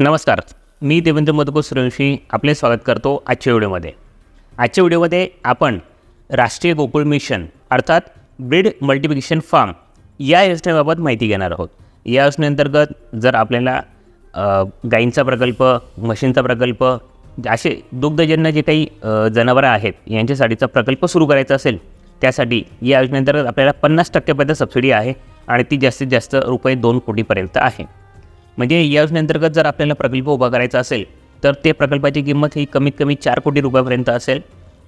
नमस्कार मी देवेंद्र मधुकर सुरवंशी आपले स्वागत करतो आजच्या व्हिडिओमध्ये. आजच्या व्हिडिओमध्ये आपण राष्ट्रीय गोकुळ मिशन अर्थात ब्रीड मल्टिप्लिकेशन फार्म या योजनेबाबत माहिती घेणार आहोत. या योजनेअंतर्गत जर आपल्याला गाईंचा गायींचा प्रकल्प म्हशींचा प्रकल्प असे दुग्धजन्य जे काही जनावरं आहेत यांच्यासाठीचा प्रकल्प सुरू करायचा असेल त्यासाठी या योजनेअंतर्गत आपल्याला पन्नास टक्क्यापर्यंत सबसिडी आहे आणि ती जास्तीत जास्त रुपये दोन कोटीपर्यंत आहे. म्हणजे या योजनेअंतर्गत जर आपल्याला प्रकल्प उभा करायचा असेल तर ते प्रकल्पाची किंमत ही कमीत कमी चार कोटी रुपयापर्यंत असेल.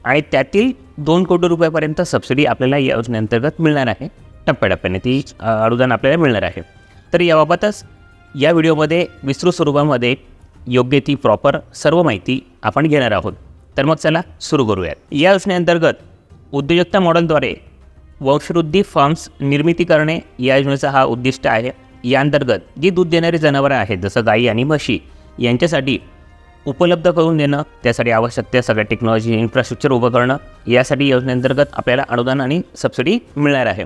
आणि त्यातील दोन कोटी रुपयापर्यंत सबसिडी आपल्याला या योजनेअंतर्गत मिळणार आहे. टप्प्याटप्प्याने ती अनुदान आपल्याला मिळणार आहे. तर याबाबतच या व्हिडिओमध्ये विस्तृत स्वरूपामध्ये योग्य ती प्रॉपर सर्व माहिती आपण घेणार आहोत. तर मग चला सुरू करूयात. या योजनेअंतर्गत उद्योजकता मॉडेलद्वारे वंशवृद्धी फार्म्स निर्मिती करणे या योजनेचा हा उद्दिष्ट आहे. या अंतर्गत जी दूध देणारी जनावरं आहेत जसं गाई आणि म्हशी यांच्यासाठी उपलब्ध करून देणं त्यासाठी आवश्यक त्या सगळ्या टेक्नॉलॉजी इन्फ्रास्ट्रक्चर उभं करणं यासाठी योजनेअंतर्गत आपल्याला अनुदान आणि सबसिडी मिळणार आहे.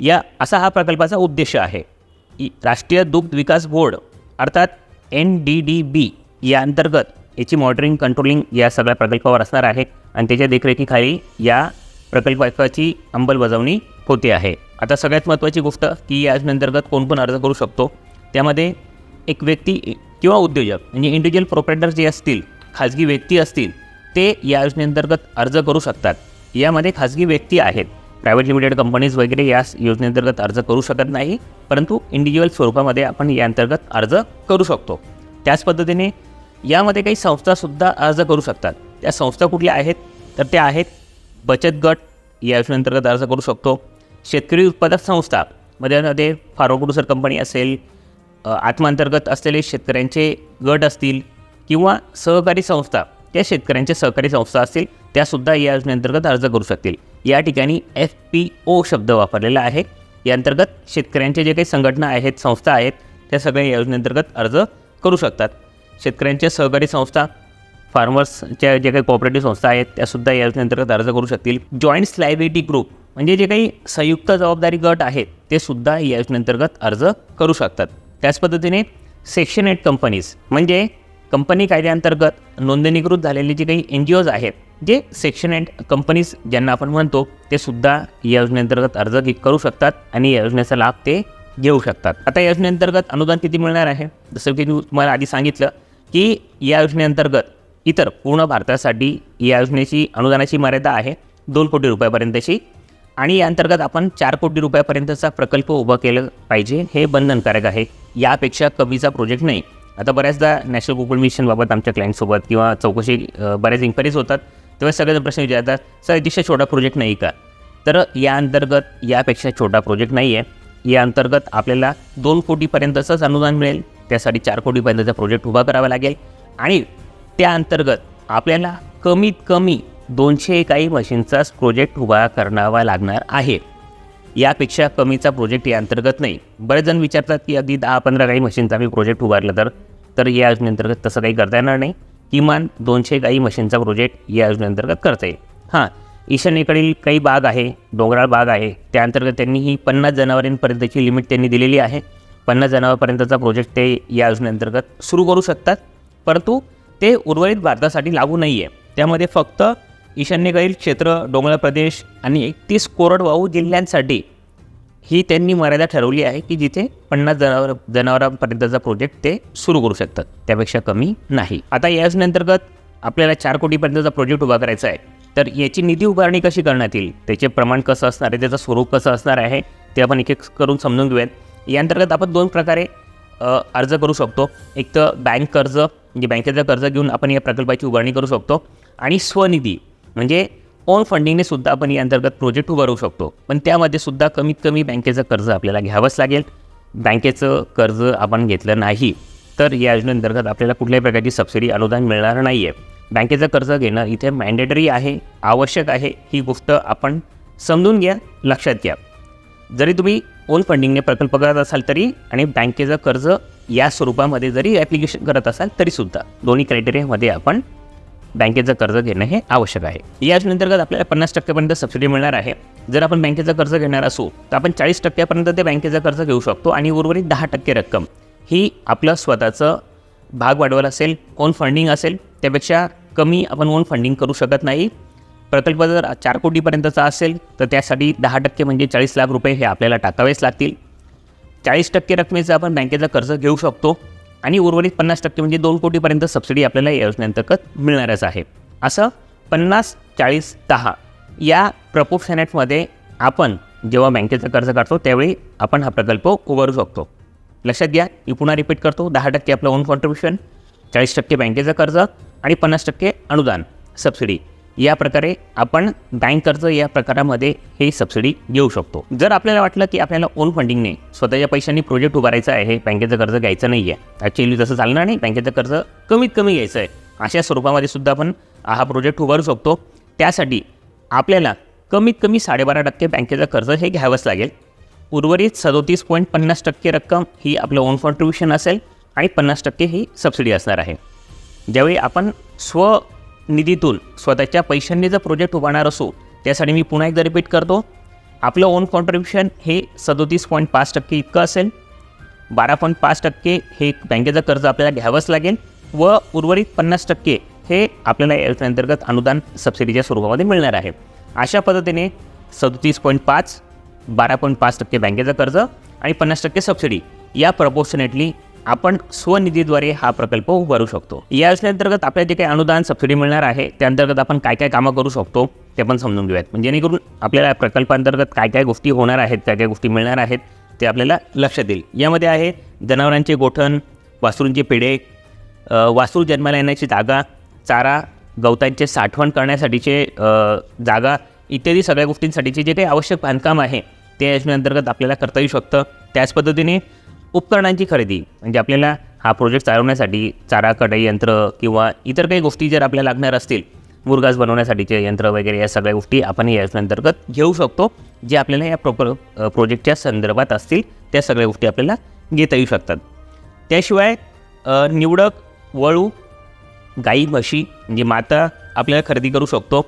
या असा हा प्रकल्पाचा उद्देश आहे. राष्ट्रीय दुग्ध विकास बोर्ड अर्थात एन डी डी बी या अंतर्गत याची मॉनिटरिंग कंट्रोलिंग या सगळ्या प्रकल्पावर असणार आहे. आणि त्याच्या देखरेखीखाली या प्रकल्पाची अंमलबजावणी होते आहे. आता सगळ्यात महत्त्वाची गोष्ट की या योजनेअंतर्गत कोण पण अर्ज करू शकतो. त्यामध्ये एक व्यक्ती किंवा उद्योजक म्हणजे इंडिव्हिज्युअल प्रोपरेटर जे असतील खाजगी व्यक्ती असतील ते या योजनेअंतर्गत अर्ज करू शकतात. यामध्ये खाजगी व्यक्ती आहेत. प्रायव्हेट लिमिटेड कंपनीज वगैरे या योजनेअंतर्गत अर्ज करू शकत नाही परंतु इंडिव्हिज्युअल स्वरूपामध्ये आपण या अंतर्गत अर्ज करू शकतो. त्याच पद्धतीने यामध्ये काही संस्थासुद्धा अर्ज करू शकतात. त्या संस्था कुठल्या आहेत? तर त्या आहेत बचत गट या योजनेअंतर्गत अर्ज करू शकतो. शेतकरी उत्पादक संस्था मध्ये मध्ये प्रोड्युसर कंपनी असेल आत्मांतर्गत असलेले शेतकऱ्यांचे गट असतील किंवा सहकारी संस्था त्या शेतकऱ्यांच्या सहकारी संस्था असतील त्यासुद्धा या योजनेअंतर्गत अर्ज करू शकतील. या ठिकाणी एफ पी ओ शब्द वापरलेला आहे. या अंतर्गत शेतकऱ्यांचे जे काही संघटना आहेत संस्था आहेत त्या सगळ्या या योजनेअंतर्गत अर्ज करू शकतात. शेतकऱ्यांच्या सहकारी संस्था फार्मर्सच्या जे काही कॉपरेटिव्ह संस्था आहेत त्यासुद्धा या योजनेअंतर्गत अर्ज करू शकतील. जॉईंट लायबिलिटी ग्रुप म्हणजे जे काही संयुक्त जबाबदारी गट आहेत ते सुद्धा या योजनेअंतर्गत अर्ज करू शकतात. त्याच पद्धतीने सेक्शन एट कंपनीज म्हणजे कंपनी कायद्याअंतर्गत नोंदणीकृत झालेले जे काही एन जी ओज आहेत जे सेक्शन एट कंपनीज ज्यांना आपण म्हणतो ते सुद्धा या योजनेअंतर्गत अर्ज करू शकतात आणि या योजनेचा लाभ ते घेऊ शकतात. आता या योजनेअंतर्गत अनुदान किती मिळणार आहे? जसं की मी तुम्हाला आधी सांगितलं की या योजनेअंतर्गत इतर पूर्ण भारतासाठी या योजनेची अनुदानाची मर्यादा आहे दोन कोटी रुपयापर्यंतची. आणि या अंतर्गत आपण चार कोटी रुपयापर्यंतचा प्रकल्प उभा केलं पाहिजे हे बंधनकारक आहे. यापेक्षा कमीचा प्रोजेक्ट नाही. आता बऱ्याचदा नॅशनल गोकुळ मिशनबाबत आमच्या क्लायंटसोबत किंवा चौकशी बऱ्याच इन्क्वायरीज होतात तेव्हा सगळेजण प्रश्न विचारतात सर अतिशय छोटा प्रोजेक्ट नाही का? तर या अंतर्गत यापेक्षा छोटा प्रोजेक्ट नाही आहे या अंतर्गत आपल्याला दोन कोटीपर्यंतचंच अनुदान मिळेल त्यासाठी चार कोटीपर्यंतचा प्रोजेक्ट उभा करावा लागेल आणि त्या अंतर्गत आपल्याला कमीत कमी दोनशे एकाही मशीनचाच प्रोजेक्ट उभा करावा लागणार आहे. यापेक्षा कमीचा प्रोजेक्ट या अंतर्गत नाही. बरेच जण विचारतात की अगदी दहा पंधरा काही मशीनचा आम्ही प्रोजेक्ट उभारला तर तर या योजनेअंतर्गत तसं काही करता येणार नाही. किमान दोनशे काही मशीनचा प्रोजेक्ट या योजनेअंतर्गत करता येईल. हां ईशान्येकडील काही बाग आहे डोंगराळ बाग आहे त्याअंतर्गत त्यांनी ही पन्नास जनावरांपर्यंतची लिमिट त्यांनी दिलेली आहे. पन्नास जनावरांपर्यंतचा प्रोजेक्ट ते या योजनेअंतर्गत सुरू करू शकतात परंतु ते उर्वरित भारतासाठी लागू नाही आहे त्यामध्ये फक्त ईशान्येकडील क्षेत्र डोंगराळ प्रदेश आणि एकतीस कोरडवाहू जिल्ह्यांसाठी ही त्यांनी मर्यादा ठरवली आहे की जिथे पन्नास जनावर जनावरांपर्यंतचा प्रोजेक्ट ते सुरू करू शकतात. त्यापेक्षा कमी नाही. आता या योजनेअंतर्गत आपल्याला चार कोटीपर्यंतचा प्रोजेक्ट उभा करायचा आहे. तर याची निधी उभारणी कशी करण्यात येईल? त्याचे प्रमाण कसं असणार आहे? त्याचं स्वरूप कसं असणार आहे? ते आपण एक एक करून समजून घेऊयात. या अंतर्गत आपण दोन प्रकारे अर्ज करू शकतो. एक तर बँक कर्ज म्हणजे बँकेचं कर्ज घेऊन आपण या प्रकल्पाची उभारणी करू शकतो. आणि स्वनिधी म्हणजे ओन फंडिंगने सुद्धा आपण या अंतर्गत प्रोजेक्ट उभारू शकतो. पण त्यामध्ये सुद्धा कमीत कमी बँकेचं कर्ज आपल्याला घ्यावंच लागेल. बँकेचं कर्ज आपण घेतलं नाही तर या योजनेअंतर्गत आपल्याला कुठल्याही प्रकारची सबसिडी अनुदान मिळणार नाही आहे बँकेचं कर्ज घेणं इथे मॅन्डेटरी आहे आवश्यक आहे ही गोष्ट आपण समजून घ्या लक्षात घ्या. जरी तुम्ही ओन फंडिंगने प्रकल्प करत असाल तरी आणि बँकेचं कर्ज या स्वरूपामध्ये जरी ॲप्लिकेशन करत असाल तरीसुद्धा दोन्ही क्रायटेरियामध्ये आपण बँकेचं कर्ज घेणं हे आवश्यक आहे. या अंतर्गत आपल्याला पन्नास टक्क्यापर्यंत सबसिडी मिळणार आहे. जर आपण बँकेचं कर्ज घेणार असू तर आपण चाळीस टक्क्यापर्यंत ते बँकेचं कर्ज घेऊ शकतो आणि उर्वरित दहा टक्के रक्कम ही आपलं स्वतःचं भाग वाढवल असेल ओन फंडिंग असेल त्यापेक्षा कमी आपण ओन फंडिंग करू शकत नाही. प्रकल्प जर चार कोटीपर्यंतचा असेल तर त्यासाठी दहा टक्के म्हणजे चाळीस लाख रुपये हे आपल्याला टाकावेच लागतील. चाळीस टक्के रकमेचं आपण बँकेचं कर्ज घेऊ शकतो. आणि उर्वरित पन्नास टक्के म्हणजे दोन कोटीपर्यंत सबसिडी आपल्याला या योजनेअंतर्गत मिळणारच आहे. असं पन्नास चाळीस दहा या प्रपोशनेटमध्ये आपण जेव्हा बँकेचं कर्ज काढतो त्यावेळी आपण हा प्रकल्प उभारू शकतो. लक्षात घ्या मी पुन्हा रिपीट करतो दहा टक्के आपलं ओन कॉन्ट्रीब्युशन चाळीस टक्के बँकेचं कर्ज आणि पन्नास टक्के अनुदान सबसिडी या प्रकारे आपण बँक कर्ज या प्रकारामध्ये हे सबसिडी घेऊ शकतो. जर आपल्याला वाटलं की आपल्याला ओन फंडिंगने स्वतःच्या पैशांनी प्रोजेक्ट उभारायचा आहे बँकेचं कर्ज घ्यायचं नाही आहे ॲक्च्युली तसं चालणार नाही बँकेचं कर्ज कमीत कमी घ्यायचं आहे अशा स्वरूपामध्ये सुद्धा आपण हा प्रोजेक्ट उभारू शकतो. त्यासाठी आपल्याला कमीत कमी साडेबारा टक्के बँकेचं कर्ज हे घ्यावंच लागेल. उर्वरित सदोतीस पॉईंट पन्नास टक्के रक्कम ही आपलं ओन कॉन्ट्रीब्युशन असेल आणि पन्नास टक्के ही सबसिडी असणार आहे. ज्यावेळी आपण स्व निधीतून स्वतःच्या पैशांनी जर प्रोजेक्ट उभारणार असू त्यासाठी मी पुन्हा एकदा रिपीट करतो. आपलं ओन कॉन्ट्रीब्युशन हे सदोतीस पॉईंट पाच टक्के इतकं असेल. बारा पॉईंट पाच टक्के हे बँकेचं कर्ज आपल्याला घ्यावंच लागेल व उर्वरित पन्नास टक्के हे आपल्याला या योजनेअंतर्गत अनुदान सबसिडीच्या स्वरूपामध्ये मिळणार आहे. अशा पद्धतीने सदोतीस पॉईंट पाच बारा पॉईंट पाच टक्के बँकेचं कर्ज आणि पन्नास टक्के सबसिडी या प्रपोर्शनेटली आपण स्वनिधीद्वारे हा प्रकल्प उभारू शकतो. या योजनेअंतर्गत आपल्याला जे काही अनुदान सबसिडी मिळणार आहे त्याअंतर्गत आपण काय काय कामं करू शकतो ते पण समजून घेऊयात. म्हणजे जेणेकरून आपल्याला प्रकल्पांतर्गत काय काय गोष्टी होणार आहेत काय काय गोष्टी मिळणार आहेत ते आपल्याला लक्षात येईल. यामध्ये आहे जनावरांचे गोठण वासरूंचे पेढे वासरू जन्माला येण्याची जागा चारा गवतांचे साठवण करण्यासाठीचे जागा इत्यादी सगळ्या गोष्टींसाठीचे जे काही आवश्यक बांधकाम आहे त्या योजनेअंतर्गत आपल्याला करता येऊ शकतं. त्याच पद्धतीने उपकरणांची खरेदी. म्हणजे आपल्याला हा प्रोजेक्ट चालवण्यासाठी चारा कटाई यंत्र किंवा इतर काही गोष्टी जर आपल्याला लागणार असतील मुरगास बनवण्यासाठीचे यंत्र वगैरे या सगळ्या गोष्टी आपण या योजनेअंतर्गत घेऊ शकतो. जे आपल्याला या प्रॉपर प्रोजेक्टच्या संदर्भात असतील त्या सगळ्या गोष्टी आपल्याला घेता येऊ शकतात. त्याशिवाय निवडक वळू गाई म्हशी म्हणजे माता आपल्याला खरेदी करू शकतो.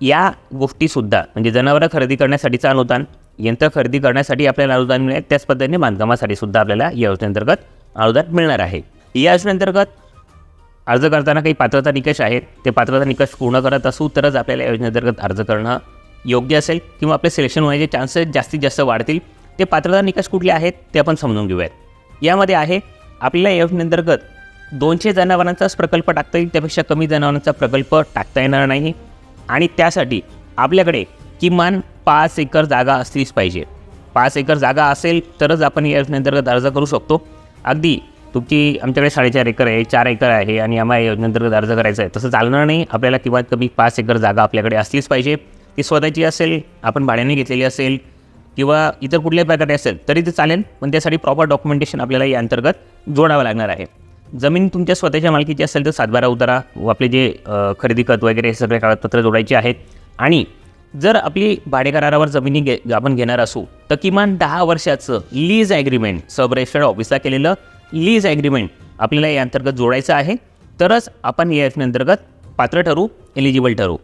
या गोष्टीसुद्धा म्हणजे जनावरं खरेदी करण्यासाठीचं अनुदान यंत्र खरेदी करण्यासाठी आपल्याला अनुदान मिळेल. त्याच पद्धतीने बांधकामासाठी सुद्धा आपल्याला या योजनेअंतर्गत अनुदान मिळणार आहे. या योजनेअंतर्गत अर्ज करताना काही पात्रता निकष आहेत. ते पात्रता निकष पूर्ण करत असू तरच आपल्याला योजनेअंतर्गत अर्ज करणं योग्य असेल किंवा आपले सिलेक्शन होण्याचे चान्सेस जास्तीत जास्त वाढतील. ते पात्रता निकष कुठले आहेत ते आपण समजून घेऊयात. यामध्ये आहे आपल्याला योजनेअंतर्गत दोनशे जनावरांचाच प्रकल्प टाकता येईल. त्यापेक्षा कमी जनावरांचा प्रकल्प टाकता येणार नाही. आणि त्यासाठी आपल्याकडे किमान पाच एकर जागा असलीच पाहिजे. पाच एकर जागा असेल तरच आपण या योजनेअंतर्गत अर्ज करू शकतो. अगदी तुमची आमच्याकडे साडेचार एकर आहे चार एकर आहे आणि आम्हाला योजनेअंतर्गत अर्ज करायचा आहे. तसं चालणार नाही. आपल्याला किंवा कमी पाच एकर जागा आपल्याकडे असलीच पाहिजे. ती स्वतःची असेल आपण भाड्याने घेतलेली असेल किंवा इतर कुठल्याही प्रकारे असेल तरी ते चालेल. पण त्यासाठी प्रॉपर डॉक्युमेंटेशन आपल्याला या अंतर्गत जोडावं लागणार आहे. जमीन तुमच्या स्वतःच्या मालकीची असेल तर सातबारा उतारा व आपले जे खरेदी खत वगैरे हे सगळे कागदपत्र जोडायचे आहेत. आणि जर आपली भाडेकरारावर जमिनी घे आपण घेणार असू तर किमान दहा वर्षाचं लीज ॲग्रीमेंट सब रजिस्टर्ड ऑफिसला केलेलं लीज ॲग्रीमेंट आपल्याला या अंतर्गत जोडायचं आहे. तरच आपण या अंतर्गत पात्र ठरू एलिजिबल ठरू.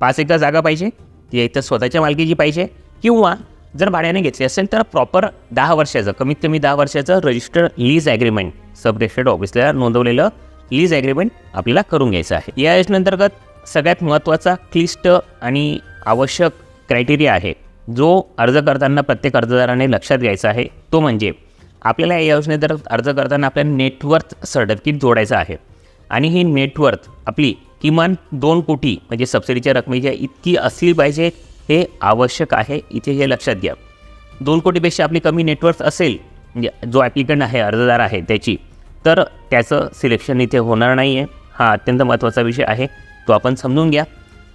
पाच एकदा जागा पाहिजे ती एकतर स्वतःच्या मालकीची पाहिजे किंवा जर भाड्याने घेतली असेल तर प्रॉपर दहा वर्षाचं कमीत कमी दहा वर्षाचं registered lease agreement sub registered ऑफिसला नोंदवलेलं लीज ॲग्रीमेंट आपल्याला करून घ्यायचं आहे. या योजनेअंतर्गत सगळ्यात महत्त्वाचा क्लिष्ट आणि आवश्यक क्रायटेरिया आहे. जो अर्ज करताना प्रत्येक अर्जदाराने लक्षात घ्यायचा आहे. तो म्हणजे आपल्याला या योजनेअंतर्गत अर्ज करताना आपल्याला नेटवर्थ सर्टिफिकेट जोडायचं आहे. आणि ही नेटवर्थ आपली किमान दोन कोटी म्हणजे सबसिडीच्या रकमेच्या इतकी असली पाहिजे हे आवश्यक आहे. इथे हे लक्षात घ्या. दोन कोटीपेक्षा आपली कमी नेटवर्थ असेल म्हणजे जो ॲप्लिकंट आहे अर्जदार आहे त्याची तर त्याचं सिलेक्शन इथे होणार नाही आहे हा अत्यंत महत्त्वाचा विषय आहे. तो आपण समजून घ्या.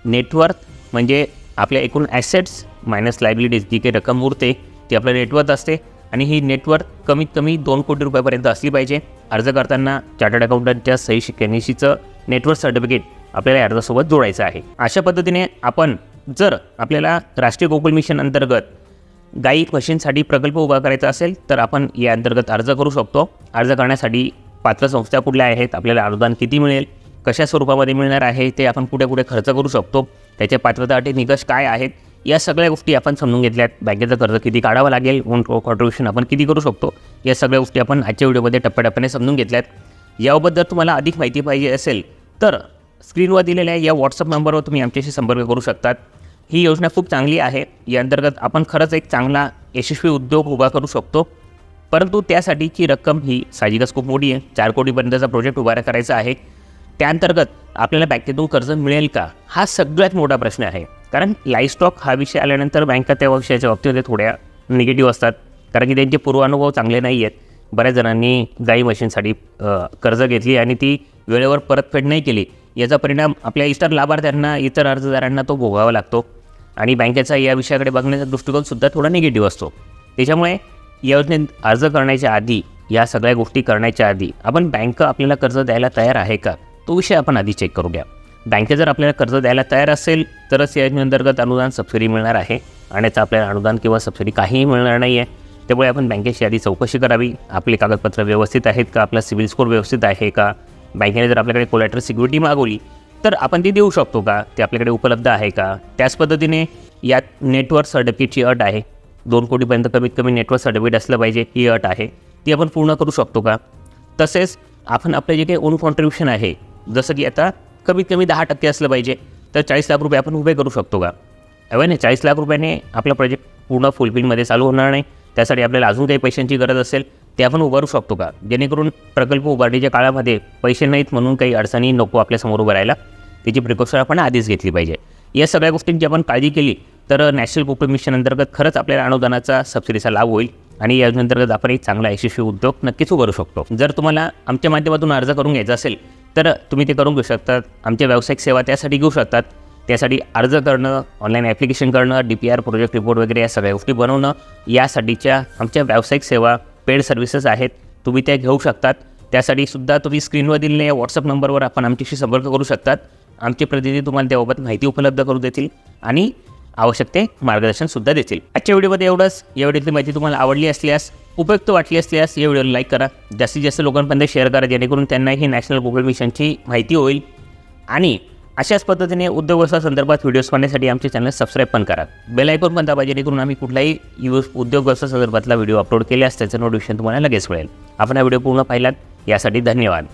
नेटवर्थ म्हणजे आपल्या एकूण ॲसेट्स मायनस लायबिलिटीज जी काही रक्कम उरते ती आपलं नेटवर्थ असते. आणि ही नेटवर्थ कमीत कमी दोन कोटी रुपयापर्यंत असली पाहिजे. अर्ज करताना चार्टर्ड अकाउंटंटच्या सही शिक्क्यानिशीचं नेटवर्क सर्टिफिकेट आपल्याला अर्जासोबत जोडायचं आहे. अशा पद्धतीने आपण जर आपल्याला राष्ट्रीय गोकुल मिशन अंतर्गत गाई म्हशींसाठी प्रकल्प उभा करायचा असेल तर आपण या अंतर्गत अर्ज करू शकतो. अर्ज करण्यासाठी पात्र संस्था कुठल्या आहेत? आपल्याला अनुदान किती मिळेल? कशा स्वरूपामध्ये मिळणार आहे ते आपण कुठे कुठे खर्च करू शकतो. त्याचे पात्रता अटी निकष काय आहेत या सगळ्या गोष्टी आपण समजून घेतल्यात. बँकेचं कर्ज किती काढावं लागेल ओन कॉन्ट्रीब्युशन आपण किती करू शकतो या सगळ्या गोष्टी आपण आजच्या व्हिडिओमध्ये टप्प्याटप्प्याने समजून घेतल्यात. याबद्दल तुम्हाला अधिक माहिती पाहिजे असेल तर स्क्रीनवर दिलेल्या या व्हॉट्सअप नंबरवर तुम्ही आमच्याशी संपर्क करू शकतात. ही योजना खूप चांगली आहे या अंतर्गत आपण खरंच एक चांगला यशस्वी उद्योग उभा करू शकतो. परंतु त्यासाठीची रक्कम ही साहजिकच खूप मोठी आहे. चार कोटीपर्यंतचा प्रोजेक्ट उभा करायचा आहे. त्याअंतर्गत आपल्याला बँकेतून कर्ज मिळेल का? हा सगळ्यात मोठा प्रश्न आहे. कारण लाईफस्टॉक हा विषय आल्यानंतर बँका त्या विषयाच्या बाबतीमध्ये थोड्या निगेटिव्ह असतात. कारण की त्यांचे पूर्वानुभव चांगले नाही आहेत बऱ्याच जणांनी गाई मशीनसाठी कर्ज घेतली आणि ती वेळेवर परतफेड नाही केली. याचा परिणाम आपल्या इतर लाभार्थ्यांना इतर अर्जदारांना तो भोगावा लागतो. आणि बँकेचा या विषयाकडे बघण्याचा दृष्टिकोनसुद्धा थोडा निगेटिव्ह असतो. त्याच्यामुळे या योजनेत अर्ज करण्याच्या आधी या सगळ्या गोष्टी करण्याच्या आधी आपण बँक आपल्याला कर्ज द्यायला तयार आहे का? तो विषय आपण आधी चेक करू घ्या बँके जर आपल्याला कर्ज द्यायला तयार असेल तरच या योजनेअंतर्गत अनुदान सबसिडी मिळणार आहे. आणि याचं आपल्याला अनुदान किंवा सबसिडी काहीही मिळणार नाही आहे त्यामुळे आपण बँकेची आधी चौकशी करावी. आपली कागदपत्र व्यवस्थित आहेत का? आपला सिबिल स्कोर व्यवस्थित आहे का? बँकेने जर आपल्याकडे कोलॅटर सिक्युरिटी मागवली तर आपण ती देऊ शकतो का? ते आपल्याकडे उपलब्ध आहे का? त्याच पद्धतीने यात नेटवर्क सर्टिफिकेटची अट आहे. दोन कोटीपर्यंत कमीत कमी नेटवर्क सर्टिफिकेट असलं पाहिजे ही अट आहे. ती आपण पूर्ण करू शकतो का? तसेच आपण आपले जे काही ओन कॉन्ट्रीब्युशन आहे जसं की आता कमीत कमी दहा टक्के असलं पाहिजे तर चाळीस लाख रुपये आपण उभे करू शकतो का? अवे नाही चाळीस लाख रुपयाने आपला प्रोजेक्ट पूर्ण फुलफिलमध्ये चालू होणार नाही. त्यासाठी आपल्याला अजून काही पैशांची गरज असेल ते आपण उभारू शकतो का? जेणेकरून प्रकल्प उभारणीच्या काळामध्ये पैसे नाहीत म्हणून काही अडचणी नको आपल्यासमोर उभं राहायला. त्याची प्रिकॉशन आपण आधीच घेतली पाहिजे. या सगळ्या गोष्टींची आपण काळजी केली तर नॅशनल पॉप्युलर मिशन अंतर्गत खरंच आपल्याला अनुदानाचा सबसिडीचा लाभ होईल आणि या योजनेअंतर्गत आपण एक चांगला यशस्वी उद्योग नक्कीच उभारू शकतो. जर तुम्हाला आमच्या माध्यमातून अर्ज करून घ्यायचा असेल तर तुम्ही ते करून घेऊ शकतात. आमच्या व्यावसायिक सेवा त्यासाठी घेऊ शकतात. त्यासाठी अर्ज करणं ऑनलाईन ॲप्लिकेशन करणं D P R project report वगैरे या सगळ्या गोष्टी बनवणं यासाठीच्या आमच्या व्यावसायिक सेवा पेड सर्व्हिसेस आहेत. तुम्ही त्या घेऊ शकतात. त्यासाठी सुद्धा तुम्ही स्क्रीनवर दिलेल्या या व्हॉट्सअप नंबरवर आपण आमच्याशी संपर्क करू शकतात. आमचे प्रतिनिधी तुम्हाला त्याबाबत माहिती उपलब्ध करून देतील. आणि आवश्यक ते मार्गदर्शनसुद्धा देतील. आजच्या व्हिडिओमध्ये एवढंच. या व्हिडिओतली माहिती तुम्हाला आवडली असल्यास उपयुक्त वाटली असल्यास या व्हिडिओला लाईक करा. जास्तीत जास्त लोकांपर्यंत शेअर करा जेणेकरून त्यांनाही नॅशनल गुगल मिशनची माहिती होईल. आणि अशाच पद्धतीने उद्योग व्यवसाय संदर्भात व्हिडिओज पाहण्यासाठी आमचे चॅनल सबस्क्राईब पण करा. बेल आयकॉन पण दाबा जेणेकरून आम्ही कुठलाही यूज उद्योग व्यवसाय संदर्भातला व्हिडिओ अपलोड केल्यास त्याचं नोटिफिकेशन तुम्हाला लगेच मिळेल. आपण हा व्हिडिओ पूर्ण पाहिलात यासाठी धन्यवाद.